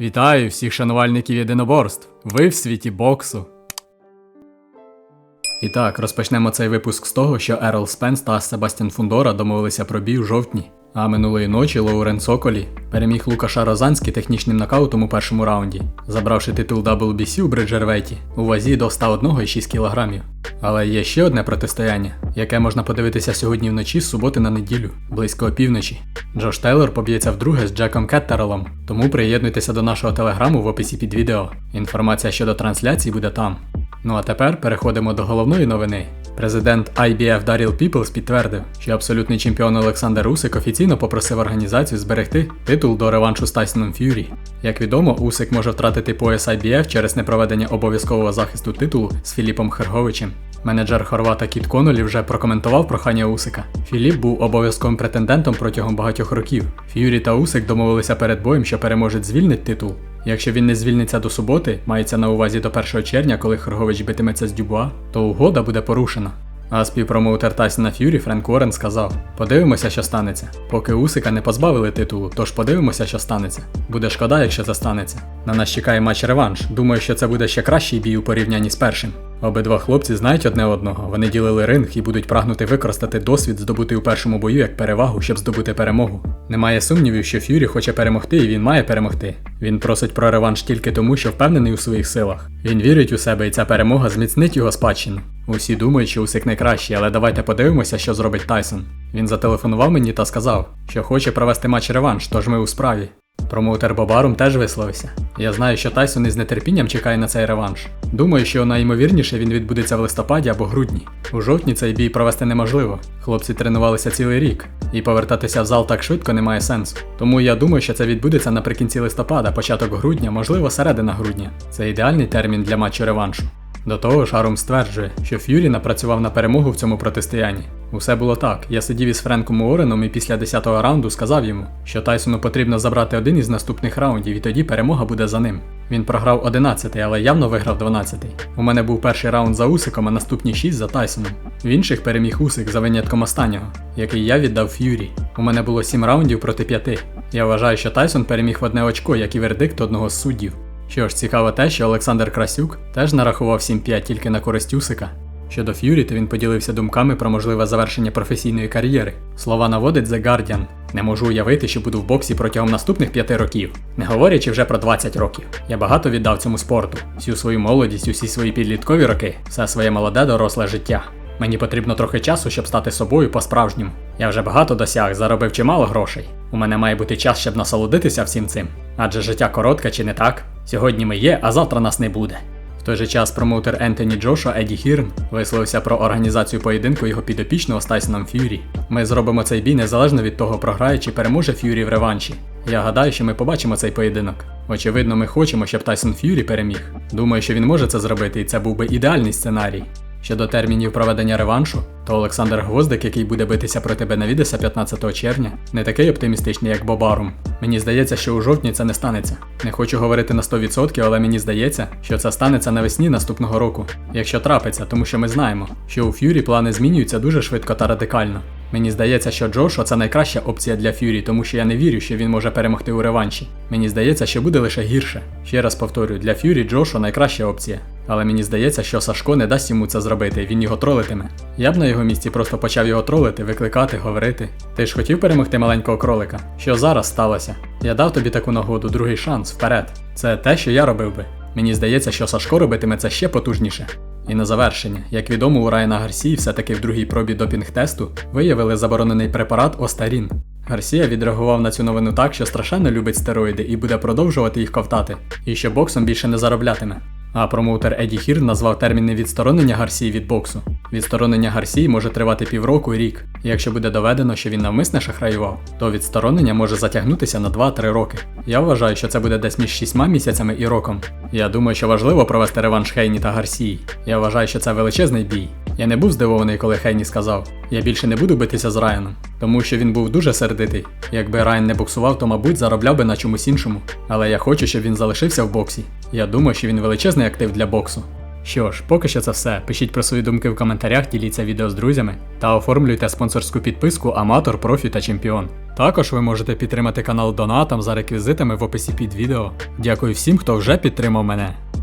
Вітаю всіх шанувальників єдиноборств. Ви в світі боксу. І так, розпочнемо цей випуск з того, що Ерл Спенс та Себастьян Фундора домовилися про бій у жовтні. А минулої ночі Лоурен Соколі переміг Лукаша Розанський технічним нокаутом у першому раунді, забравши титул WBC у Бриджервейті у вазі до 101,6 кг. Але є ще одне протистояння, яке можна подивитися сьогодні вночі з суботи на неділю, близько опівночі. Джош Тейлор поб'ється вдруге з Джеком Кеттерелом, тому приєднуйтеся до нашого телеграму в описі під відео. Інформація щодо трансляції буде там. Ну а тепер переходимо до головної новини. Президент IBF Даріл Піплс підтвердив, що абсолютний чемпіон Олександр Усик офіційно попросив організацію зберегти титул до реваншу з Тайсоном Ф'юрі. Як відомо, Усик може втратити пояс IBF через непроведення обов'язкового захисту титулу з Філіпом Херговичем. Менеджер Хорвата Кіт Конолі вже прокоментував прохання Усика. Філіп був обов'язковим претендентом протягом багатьох років. Ф'юрі та Усик домовилися перед боєм, що переможець звільнить титул. Якщо він не звільниться до суботи, мається на увазі до 1 червня, коли Хоргович битиметься з Дюбуа, то угода буде порушена. А співпромоутер Тайсона Ф'юрі Френк Уоррен сказав: Подивимося, що станеться. Поки Усика не позбавили титулу, тож подивимося, що станеться. Буде шкода, якщо це станеться. На нас чекає матч реванш. Думаю, що це буде ще кращий бій у порівнянні з першим. Обидва хлопці знають одне одного, вони ділили ринг і будуть прагнути використати досвід, здобутий у першому бою як перевагу, щоб здобути перемогу. Немає сумнівів, що Ф'юрі хоче перемогти, і він має перемогти. Він просить про реванш тільки тому, що впевнений у своїх силах. Він вірить у себе, і ця перемога зміцнить його спадщину. Усі думають, що Усик найкращий, але давайте подивимося, що зробить Тайсон. Він зателефонував мені та сказав, що хоче провести матч реванш, тож ми у справі. Промоутер Бобарум теж висловився. Я знаю, що Тайсон із нетерпінням чекає на цей реванш. Думаю, що найімовірніше він відбудеться в листопаді або грудні. У жовтні цей бій провести неможливо. Хлопці тренувалися цілий рік, і повертатися в зал так швидко немає сенсу. Тому я думаю, що це відбудеться наприкінці листопада, початок грудня, можливо, середина грудня. Це ідеальний термін для матчу реваншу. До того ж, Арум стверджує, що Ф'юрі напрацював на перемогу в цьому протистоянні. Усе було так. Я сидів із Френком Уореном і після 10-го раунду сказав йому, що Тайсону потрібно забрати один із наступних раундів, і тоді перемога буде за ним. Він програв 11-й, але явно виграв 12-й. У мене був перший раунд за Усиком, а наступні 6 за Тайсоном. В інших переміг Усик за винятком останнього, який я віддав Ф'юрі. У мене було 7 раундів проти 5. Я вважаю, що Тайсон переміг в одне очко, як і вердикт одного з суддів. Що ж, цікаво те, що Олександр Красюк теж нарахував 7-5 тільки на користь Усика. Щодо Ф'юрі, то він поділився думками про можливе завершення професійної кар'єри. Слова наводить The Guardian. Не можу уявити, що буду в боксі протягом наступних п'яти років, не говорячи вже про 20 років. Я багато віддав цьому спорту, всю свою молодість, усі свої підліткові роки, все своє молоде доросле життя. Мені потрібно трохи часу, щоб стати собою по-справжньому. Я вже багато досяг, заробив чимало грошей. У мене має бути час, щоб насолодитися всім цим. Адже життя коротке чи не так? Сьогодні ми є, а завтра нас не буде. В той же час промоутер Ентоні Джоша Еді Хірн висловився про організацію поєдинку його підопічного з Тайсоном Ф'юрі. Ми зробимо цей бій незалежно від того, програє чи переможе Ф'юрі в реванші. Я гадаю, що ми побачимо цей поєдинок. Очевидно, ми хочемо, щоб Тайсон Ф'юрі переміг. Думаю, що він може це зробити, і це був би ідеальний сценарій. Щодо термінів проведення реваншу, то Олександр Гвоздик, який буде битися проти Бенавідеса 15 червня, не такий оптимістичний, як Бобарум. Мені здається, що у жовтні це не станеться. Не хочу говорити на 100%, але мені здається, що це станеться навесні наступного року, якщо трапиться, тому що ми знаємо, що у Ф'юрі плани змінюються дуже швидко та радикально. Мені здається, що Джошуа це найкраща опція для Ф'юрі, тому що я не вірю, що він може перемогти у реванші. Мені здається, що буде лише гірше. Ще раз повторюю, для Ф'юрі Джошуа найкраща опція. Але мені здається, що Сашко не дасть йому це зробити, він його тролитиме. Я б на його місці просто почав його тролити, викликати, говорити. Ти ж хотів перемогти маленького кролика? Що зараз сталося? Я дав тобі таку нагоду, другий шанс, вперед. Це те, що я робив би. Мені здається, що Сашко робитиме це ще потужніше. І на завершення, як відомо, у Райана Гарсії все-таки в другій пробі допінг-тесту виявили заборонений препарат Остарін. Гарсія відреагував на цю новину так, що страшенно любить стероїди і буде продовжувати їх ковтати, і що боксом більше не зароблятиме. А промоутер Еді Хір назвав терміни відсторонення Гарсії від боксу. Відсторонення Гарсії може тривати півроку рік. І якщо буде доведено, що він навмисне шахраював, то відсторонення може затягнутися на 2-3 роки. Я вважаю, що це буде десь між 6 місяцями і роком. Я думаю, що важливо провести реванш Хейні та Гарсії. Я вважаю, що це величезний бій. Я не був здивований, коли Хейні сказав: Я більше не буду битися з Райаном, тому що він був дуже сердитий. Якби Райан не боксував, то мабуть заробляв би на чомусь іншому. Але я хочу, щоб він залишився в боксі. Я думаю, що він величезний актив для боксу. Що ж, поки що це все. Пишіть про свої думки в коментарях, діліться відео з друзями та оформлюйте спонсорську підписку Аматор, Профі та Чемпіон. Також ви можете підтримати канал донатом за реквізитами в описі під відео. Дякую всім, хто вже підтримав мене.